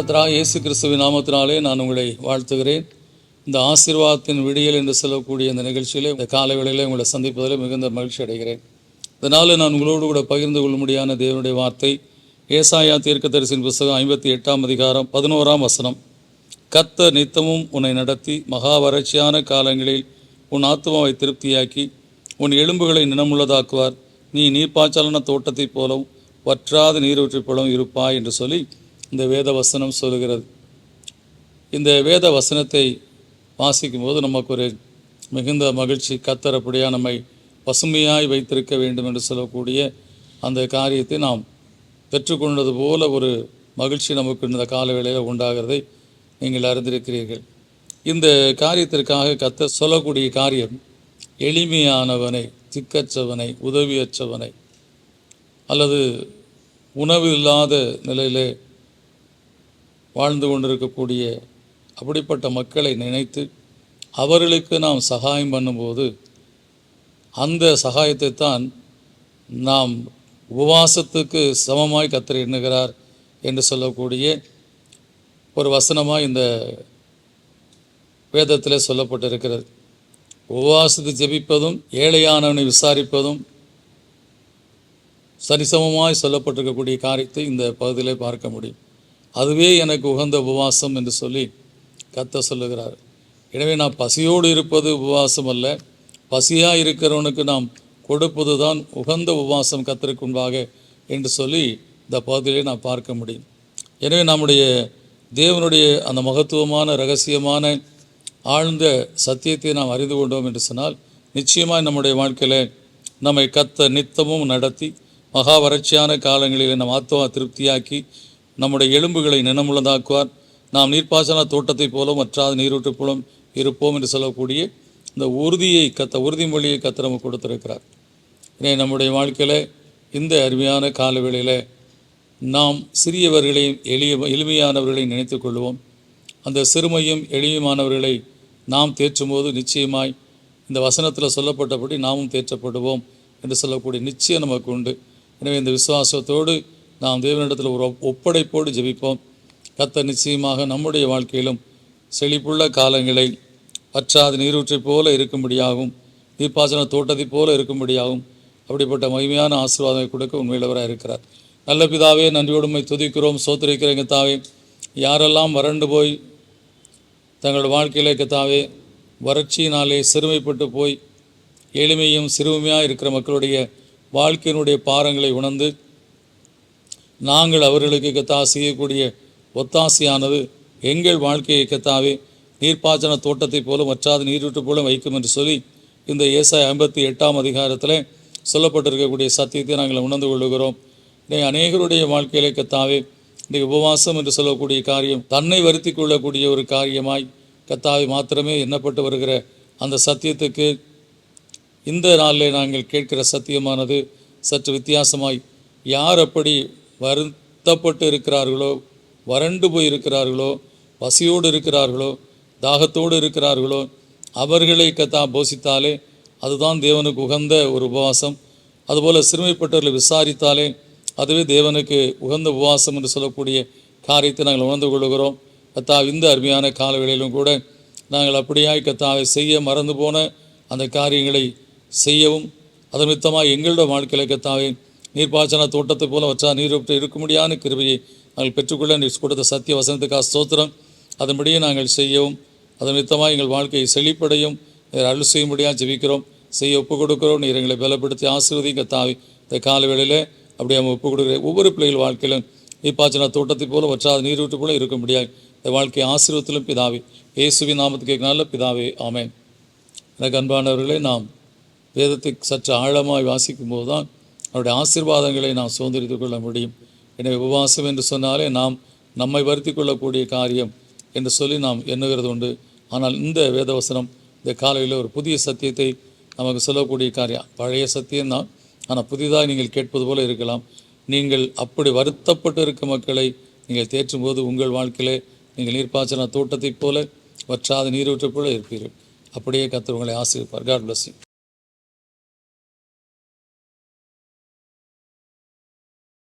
கத்ரா இயேசு கிறிஸ்துவின் நாமத்தினாலே நான் உங்களை வாழ்த்துகிறேன். இந்த ஆசீர்வாதத்தின் விடியல் என்று சொல்லக்கூடிய இந்த நிகழ்ச்சியிலே இந்த காலை வேளையிலே உங்களை சந்திப்பதில் மிகுந்த மகிழ்ச்சி அடைகிறேன். இதனால் நான் உங்களோடு கூட பகிர்ந்து கொள்ளும்படியான தேவனுடைய வார்த்தை ஏசாயா தீர்க்கதரிசின் புஸ்தகம் ஐம்பத்தி எட்டாம் அதிகாரம் பதினோராம் வசனம். கத்த நித்தமும் உன்னை நடத்தி மகா வறட்சியான காலங்களில் உன் ஆத்துமாவை திருப்தியாக்கி உன் எலும்புகளை நினமுள்ளதாக்குவார். நீ நீர்ப்பாய்ச்சலான தோட்டத்தைப் போலவும் வற்றாத நீரூற்றைப் போலவும் இருப்பாய் என்று சொல்லி இந்த வேத வசனம் சொல்கிறது இந்த வேத வசனத்தை வாசிக்கும் போது நமக்கு ஒரு மிகுந்த மகிழ்ச்சி. கத்தரப்படியாக நம்மை பசுமையாய் வைத்திருக்க வேண்டும் என்று சொல்லக்கூடிய அந்த காரியத்தை நாம் பெற்றுக்கொண்டது போல ஒரு மகிழ்ச்சி நமக்கு இந்த காலவேளையில் உண்டாகிறதை நீங்கள் அறிந்திருக்கிறீர்கள். இந்த காரியத்திற்காக கத்த சொல்லக்கூடிய காரியம் எளிமையானவனை திக்கற்றவனை உதவியற்றவனை அல்லது உணவு இல்லாத நிலையிலே வாழ்ந்து கொண்டிருக்கக்கூடிய அப்படிப்பட்ட மக்களை நினைத்து அவர்களுக்கு நாம் சகாயம் பண்ணும்போது அந்த சகாயத்தை தான் நாம் உபவாசத்துக்கு சமமாய் கத்தர் எண்ணுகிறார் என்று சொல்லக்கூடிய ஒரு வசனமாக இந்த வேதத்தில் சொல்லப்பட்டிருக்கிறது. உபவாசத்தை ஜெபிப்பதும் ஏழையானவனை விசாரிப்பதும் சரிசமமாய் சொல்லப்பட்டிருக்கக்கூடிய காரியத்தை இந்த பகுதியிலே பார்க்க முடியும். அதுவே எனக்கு உகந்த உபவாசம் என்று சொல்லி கத்த சொல்லுகிறார். எனவே நான் பசியோடு இருப்பது உபவாசம் அல்ல. பசியாக இருக்கிறவனுக்கு நாம் கொடுப்பது தான் உகந்த உபவாசம் கத்தருக்கு என்று சொல்லி இந்த பகுதியிலே நான் பார்க்க முடியும். எனவே நம்முடைய தேவனுடைய அந்த மகத்துவமான ரகசியமான ஆழ்ந்த சத்தியத்தை நாம் அறிந்து கொண்டோம் என்று சொன்னால் நிச்சயமாக நம்முடைய வாழ்க்கையில் நம்மை கத்த நித்தமும் நடத்தி மகா வறட்சியான காலங்களில் நம் ஆத்மா திருப்தியாக்கி நம்முடைய எலும்புகளை நினமுள்ளதாக்குவார். நாம் நீர்ப்பாசன தோட்டத்தைப் போல மற்றாத நீரூற்று போலும் இருப்போம் என்று சொல்லக்கூடிய இந்த உறுதியை கத்த உறுதிமொழியை கத்த நம்ம கொடுத்திருக்கிறார். எனவே நம்முடைய வாழ்க்கையில் இந்த அருமையான காலவேளையில் நாம் சிறியவர்களையும் எளிய எளிமையானவர்களையும் நினைத்து கொள்வோம். அந்த சிறுமையும் எளிமையானவர்களை நாம் தேற்றும்போது நிச்சயமாய் இந்த வசனத்தில் சொல்லப்பட்டபடி நாமும் தேற்றப்படுவோம் என்று சொல்லக்கூடிய நிச்சயம் நமக்கு உண்டு. எனவே இந்த விசுவாசத்தோடு நாம் தேவனிடத்தில் ஒரு ஒப்படைப்போடு ஜெபிப்போம். கத்த நிச்சயமாக நம்முடைய வாழ்க்கையிலும் செழிப்புள்ள காலங்களை பற்றாது நீரூற்றைப் போல இருக்கும்படியாகவும் நீர்ப்பாசன தோட்டத்தைப் போல இருக்கும்படியாகவும் அப்படிப்பட்ட மகிமையான ஆசீர்வாதங்களை கொடுக்க உண்மையிலவராக இருக்கிறார். நல்ல பிதாவே நன்றியோடுமை துதிக்கிறோம் சோத்திரிக்கிற கத்தாவே யாரெல்லாம் வறண்டு போய் தங்களோட வாழ்க்கையில் கத்தாவே வறட்சியினாலே சிறுமைப்பட்டு போய் எளிமையும் சிறுமையாக இருக்கிற மக்களுடைய வாழ்க்கையினுடைய பாரங்களை உணர்ந்து நாங்கள் அவர்களுக்கு கத்தா செய்யக்கூடிய ஒத்தாசையானது எங்கள் வாழ்க்கையை கத்தாவே நீர்ப்பாய்ச்சன தோட்டத்தைப் போல வற்றாத நீரூற்று போல வைக்கும் என்று சொல்லி இந்த ஏசாய் ஐம்பத்தி எட்டாம் அதிகாரத்தில் சொல்லப்பட்டிருக்கக்கூடிய சத்தியத்தை நாங்கள் உணர்ந்து கொள்கிறோம் இன்றைய அநேகருடைய வாழ்க்கையிலே கத்தாவே இன்றைக்கு உபவாசம் என்று சொல்லக்கூடிய காரியம் தன்னை வருத்தி கொள்ளக்கூடிய ஒரு காரியமாய் கத்தாவை மாத்திரமே எண்ணப்பட்டு வருகிற அந்த சத்தியத்துக்கு இந்த நாளில் நாங்கள் கேட்கிற சத்தியமானது சற்று வித்தியாசமாய் யார் அப்படி வருத்தப்பட்டு இருக்கிறார்களோ வறண்டு போய் இருக்கிறார்களோ பசியோடு இருக்கிறார்களோ தாகத்தோடு இருக்கிறார்களோ அவர்களை கத்தா போஷித்தாலே அதுதான் தேவனுக்கு உகந்த ஒரு உபவாசம். அதுபோல் சிறுமைப்பட்டவர்களை விசாரித்தாலே அதுவே தேவனுக்கு உகந்த உபவாசம் என்று சொல்லக்கூடிய காரியத்தை நாங்கள் உணர்ந்து கொள்கிறோம் கத்தா இந்த அருமையான காலவேளையிலும் கூட நாங்கள் அப்படியாய் கத்தாவை செய்ய மறந்து போன அந்த காரியங்களை செய்யவும் அதன் நிமித்தமாக எங்களோட வாழ்க்கையில் கத்தாவே நீர்ப்பாசன தோட்டத்தை போல வற்றா நீரூற்று இருக்க முடியாத கிருபையை நாங்கள் பெற்றுக்கொள்ள நீர் கொடுத்த சத்திய வசனத்துக்காக ஸ்தோத்திரம். அதன்படியே நாங்கள் செய்யவும் அதன் நிமித்தமாக எங்கள் வாழ்க்கையை செழிப்படையும் நீர் அருள் செய்யும்படியாக ஜெபிக்கிறோம். செய்ய ஒப்பு கொடுக்கிறோம் நீர் எங்களை பலப்படுத்தி ஆசீர்வதிங்க கத்தாவி. இந்த காலவேளையில் அப்படி நம்ம ஒப்பு கொடுக்குற ஒவ்வொரு பிள்ளைகள் வாழ்க்கையிலும் நீர்ப்பாய்ச்சன தோட்டத்தை போல வற்றாத நீரூற்று போல இருக்க முடியாது இந்த வாழ்க்கை ஆசீர்வத்திலும் பிதாவே. இயேசுவி நாமத்துக்கு நல்ல பிதாவே ஆமேன். எனக்கு அன்பானவர்களே நாம் வேதத்தை சற்று ஆழமாய் வாசிக்கும் போது தான் அவருடைய ஆசீர்வாதங்களை நாம் சுதந்திரித்து கொள்ள முடியும். எனவே உபவாசம் என்று சொன்னாலே நாம் நம்மை வருத்தி கொள்ளக்கூடிய காரியம் என்று சொல்லி நாம் எண்ணுகிறது உண்டு. ஆனால் இந்த வேதவசனம் இந்த காலையில் ஒரு புதிய சத்தியத்தை நமக்கு சொல்லக்கூடிய காரியம். பழைய சத்தியம்தான். ஆனால் புதிதாக நீங்கள் கேட்பது போல இருக்கலாம். நீங்கள் அப்படி வருத்தப்பட்டு இருக்க மக்களை நீங்கள் தேற்றும் போது உங்கள் வாழ்க்கையிலே நீங்கள் நீர்ப்பாய்ச்சலான தோட்டத்தைப் போல வற்றாத நீரூற்றைப் போல இருப்பீர்கள். அப்படியே கத்தர் உங்களை ஆசிரியப்பார் காட் பிளஸ்